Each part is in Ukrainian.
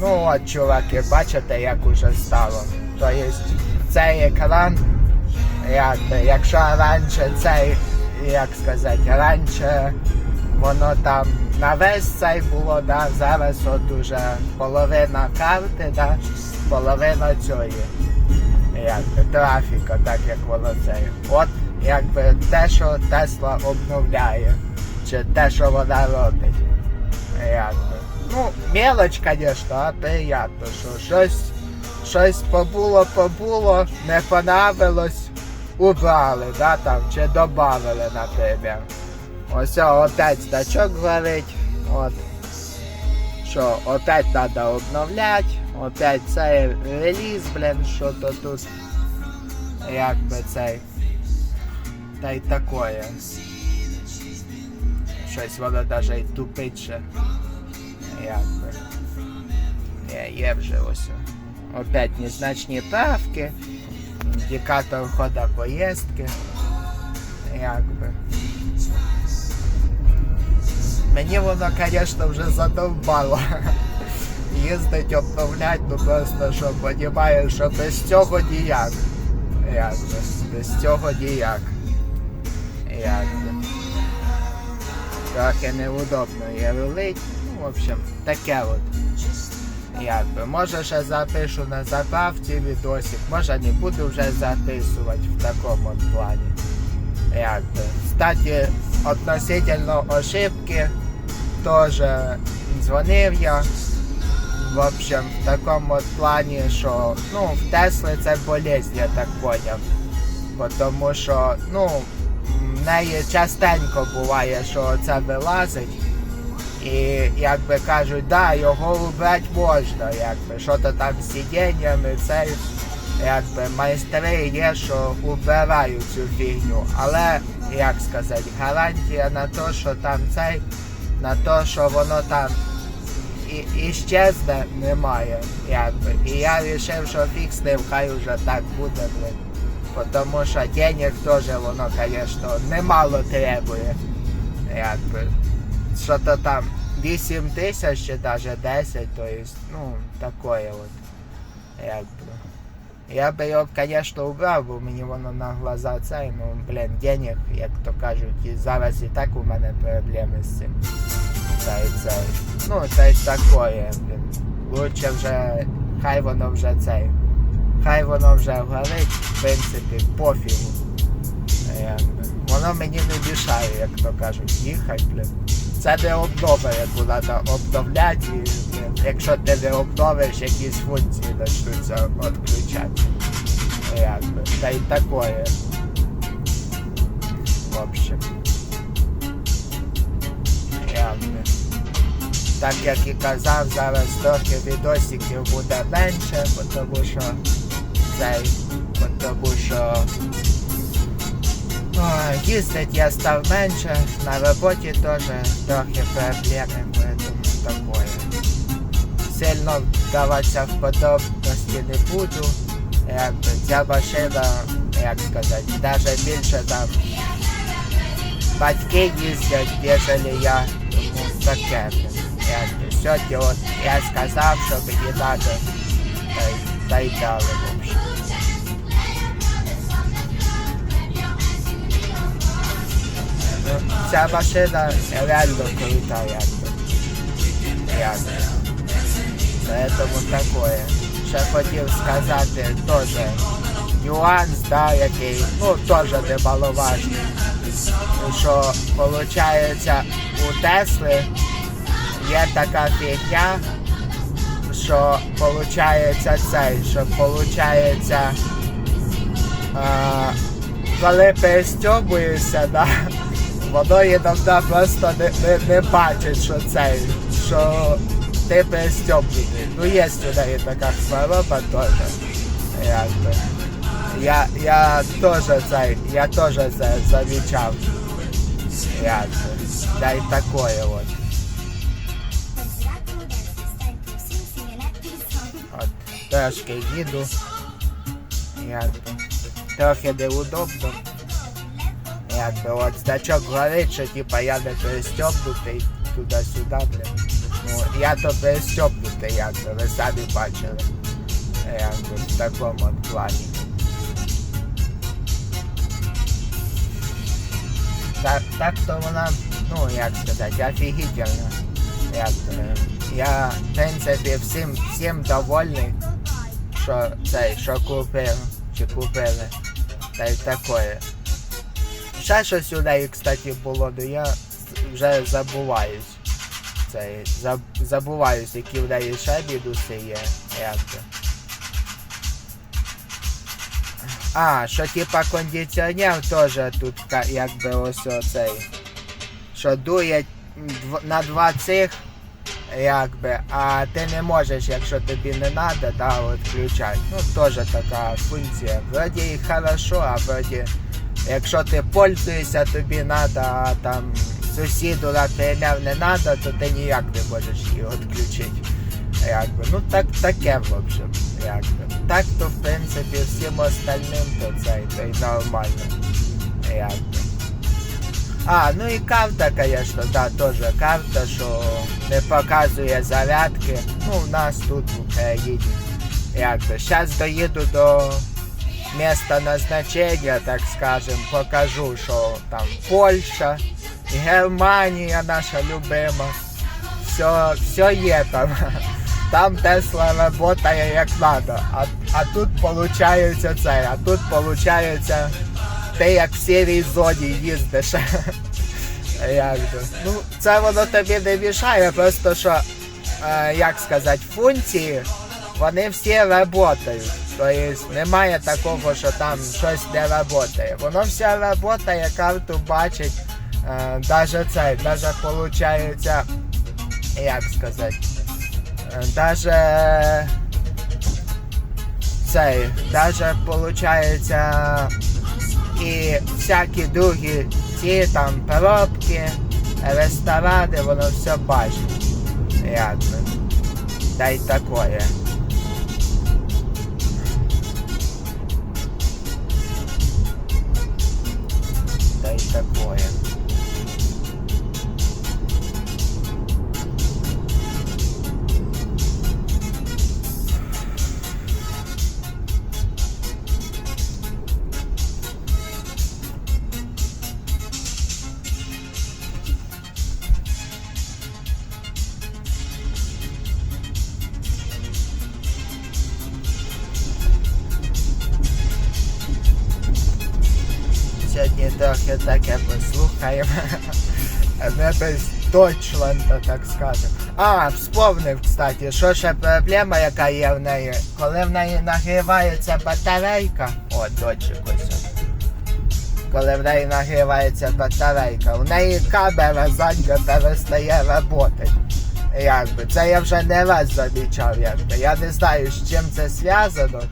Ну от, чуваки, бачите, як уже стало. Тобто цей екран, якби, якщо раніше цей, як сказати, раніше воно там на весь цей було, да, зараз от уже половина карти, да, половина цієї. Якби трафіка, так як воно це. От якби те, що Тесла обновляє, чи те, що вона робить. Якби. Ну, мелоч, звісно, а приємно, що щось, щось побуло, побуло, не понравилось, убрали, да, там, чи добавили, наприклад. Ось опять значок горить, от. Що, опять треба обновляти, опять цей реліз, блін, що то тут. Як би цей. Та й такое. Щось воно й тупить ще. Як би. Є, вже ось. Опять незначні правки. Індикатор хода поїздки. Як би. Мені воно, звісно, вже задовбало. Їздить, обновлять, ну просто що понімаєш, що без цього ніяк. Як би, без цього ніяк. Як би. Трохи неудобно є рулить. В общем, таке от. Як би. Може ще запишу на заправці відосик, може не буду вже записувати в такому плані. Як би. Кстати, относительно ошибки, теж дзвонив я. В общем, в такому плані, що ну, в Тесли це болезнь, я так поняв. Тому що, ну, в неї частенько буває, що це вилазить. І як би кажуть, да, його убрати можна, якби, що то там з сидіннями, це якби майстри є, що убирають цю фігню. Але, як сказати, гарантія на те, що там цей, на те, що воно там і, іщезне, немає. Якби. І я вирішив, що фіг з ним, хай уже так буде, блин. Тому що денег теж воно, звісно, немало требує. Якби. Що то там 8 тисяч чи навіть 10, то есть, ну, такое от. Якби. Я би його, звісно, убрав, бо мені воно на глаза цей, ну, блін, денег, як то кажуть, і зараз і так у мене проблеми з цим. Та й цей. Ну, та й такое, блін. Лучше вже, хай воно вже цей. Хай воно вже горить, в принципі, пофігу. Воно мені не мішає, як то кажуть, їхати, блін. Це не обнова, яку треба обновляти, і, якщо ти не обновиш, якісь функції почнуться відключати. Якби. Та й такое. В общем. Якби. Так як і казав, зараз трохи відосиків буде менше, тому що цей, тому що їздить я став менше, на роботі теж трохи проблеми, поэтому такое. Сильно вдаватися в подробності не буду. Якби ця машина, як сказати, навіть більше там батьки їздять, ніж я, тому таке. Якби сьогодні от я сказав, що мені треба, та й, та дали, в общем. Ну, Ця машина реально. Поэтому такое. Ще хотів сказати теж нюанс, да, який, ну, теж немаловажний. Що, виходить, у Тесли є така фігня, що виходить цей, що виходить, коли перестьобуєшся, да, воно іноді просто не, не, не бачить, що цей, що ти перестьобнутий. Ну є у неї така хвороба теж. Я, я теж цей, я теж це замічав. Якби. Да й такое от. От, трошки їду. Якби. Трохи неудобно. Якби от значок горить, що типа я не перестьобнутий туди-сюди, блин. Ну я то перестьопнутий, якби, ви самі бачили. Якби в такому от плані. Так, так то вона, ну як сказати, офігительна. Як, е, я, в принципі, всім, всім довольний, що цей, що купив, чи купили. Та й таке. Ще щось у неї, кстати, було, але я вже забуваюсь. Цей, заб, забуваюсь, які в неї ще бідуси є. Якби. А, що типа кондиціонер теж тут якби ось оцей. Що дує на два цих, якби, а ти не можеш, якщо тобі не треба, да, от включати. Ну, теж така функція. Вроді і хорошо, а вроді, якщо ти пользуєшся, тобі треба, там сусіду, наприклад, не треба, то ти ніяк не можеш її відключити. Якби. Ну так таке, в общем. Якби. Так то в принципі всім остальним то це то й нормально. Якби. А, ну і карта, звісно, да, теж карта, що не показує зарядки. Ну, у нас тут в Україні. Якби. Зараз доїду до міста назначення, так скажем, покажу, що там Польща, Германія наша любима. Все, все є там. Там Тесла работає як надо. А, а тут получається це, а тут получається ти як в сірій зоні їздиш. Як би. Ну, це воно тобі не мішає, просто що, е, як сказати, функції, вони всі працюють. Тобто немає такого, що там щось не працює. Воно все працює, карту бачить. Е, даже це, даже получається, як сказати, е, даже цей, даже получається і всякі другі ці там коробки, ресторани, воно все бачить. Якби. Та й такое. Та й таке послухаємо. Не Дойчланда, так скажемо. А, вспомнив, кстати, що ще проблема, яка є в неї. Коли в неї нагрівається батарейка. О, дочик ось. Коли в неї нагрівається батарейка, у неї камера задня перестає працювати. Якби. Це я вже не раз замічав, якби. Я не знаю, з чим це зв'язано.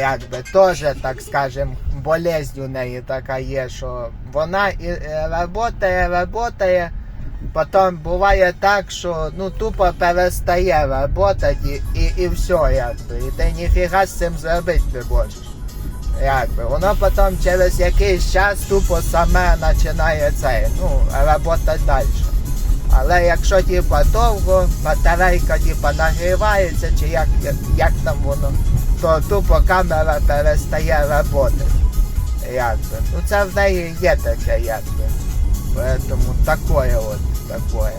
Якби теж, так скажем, болезнь у неї така є, що вона і работає, работає, потім буває так, що ну тупо перестає работати і, і, і все, якби. І ти ніфіга з цим зробити не можеш. Якби. Воно потім через якийсь час тупо саме починає це, ну, работати далі. Але якщо типа довго батарейка типа нагрівається, чи як, як, як там воно, то тупо камера перестає працювати. Якби. Ну це в неї є таке якби. Поэтому такое от, такое.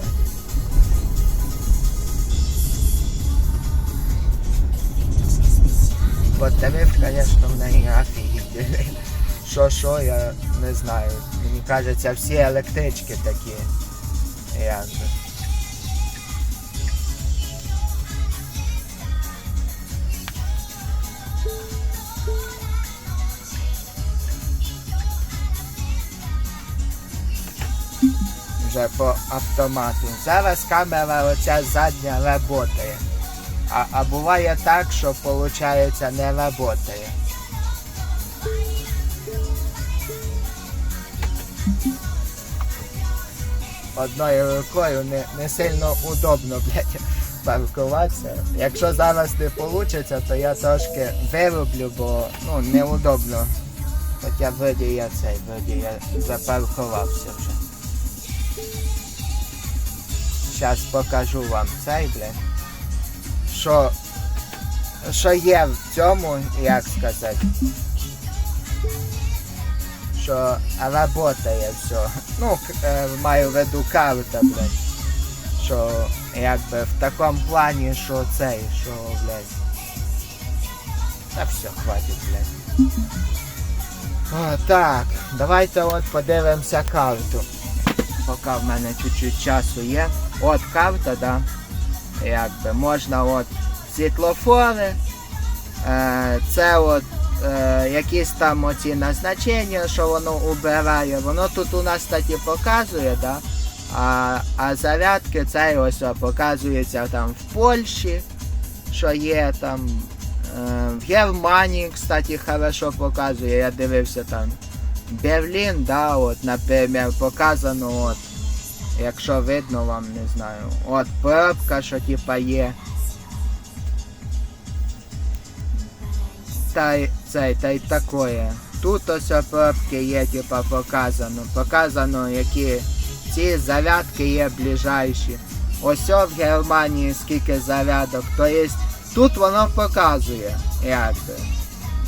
От тариф, звісно, в неї офігітельний. Що що, я не знаю. Мені кажеться, всі електрички такі. Якби. Вже по автомату. Зараз камера оця задня працює. А, а буває так, що виходить не працює. Одною рукою не, не сильно удобно, блядь, паркуватися. Якщо зараз не вийде, то я трошки вироблю, бо ну, неудобно. Хоча вроді я цей, вроді я запаркувався вже. Зараз покажу вам цей, блядь. Що, що є в цьому, як сказати. Що работає все. Ну, е, маю в виду карта, блядь. Що якби в такому плані, що цей, що, блядь. Та все, хватить, блядь. О, так, давайте от подивимося карту. Поки в мене чуть-чуть часу є. От карта, да. Якби можна от світлофори. Е, це от е, якісь там оці назначення, що воно убирає. Воно тут у нас кстати, показує, да? а, а зарядки це ось показується там в Польщі, що є там. Е, в Германії, кстати, хорошо показує. Я дивився там. Берлін, да, от, наприклад, показано, от, якщо видно вам, не знаю. От пробка, що типа є. Та й цей, та й такое. Тут ось пробки є, типа показано. Показано, які ці зарядки є ближайші. Ось в Германії скільки зарядок. То є тут воно показує, якби.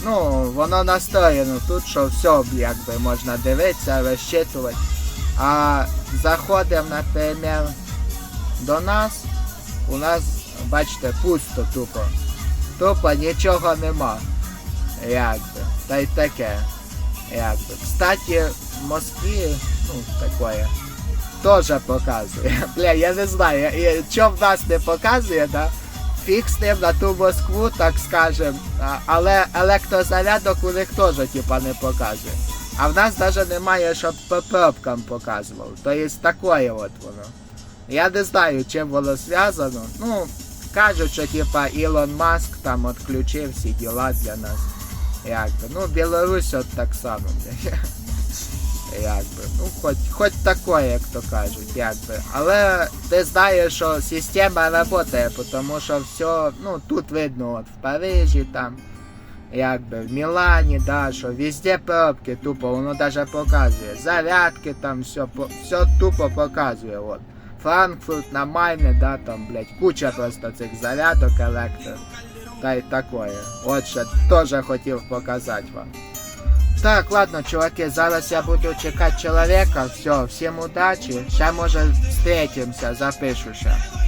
Ну, воно настроєно тут, що все якби можна дивитися, розчитувати. А заходимо, наприклад, до нас, у нас, бачите, пусто тупо. Тупо нічого нема. Якби. Та й таке. Якби. Кстати, в Москві, ну, таке. Теж показує. Бля, я не знаю, що в нас не показує, да? Фіг з ним на ту Москву, так скажем. Але електрозарядок у них теж типа не показує. А в нас навіть немає, щоб по пробкам показував. То є таке от воно. Я не знаю, чим воно зв'язано. Ну, кажуть, що типа Ілон Маск там відключив всі діла для нас. Якби. Ну, Білорусь от так само. Якби. Ну, хоч, хоч таке, як то кажуть, якби. Але ти знаєш, що система працює, тому що все, ну, тут видно, от в Парижі там, якби, в Мілані, да, що везде пробки, тупо, воно навіть показує. Зарядки там, все, все тупо показує, от. Франкфурт на Майне, да, там, блядь, куча просто цих зарядок електро. Та й такое. От ще теж хотів показати вам. Так, ладно, чуваки, зараз я буду чекати чоловіка. Все, всім удачі. Ще може встретимся, запишу ще.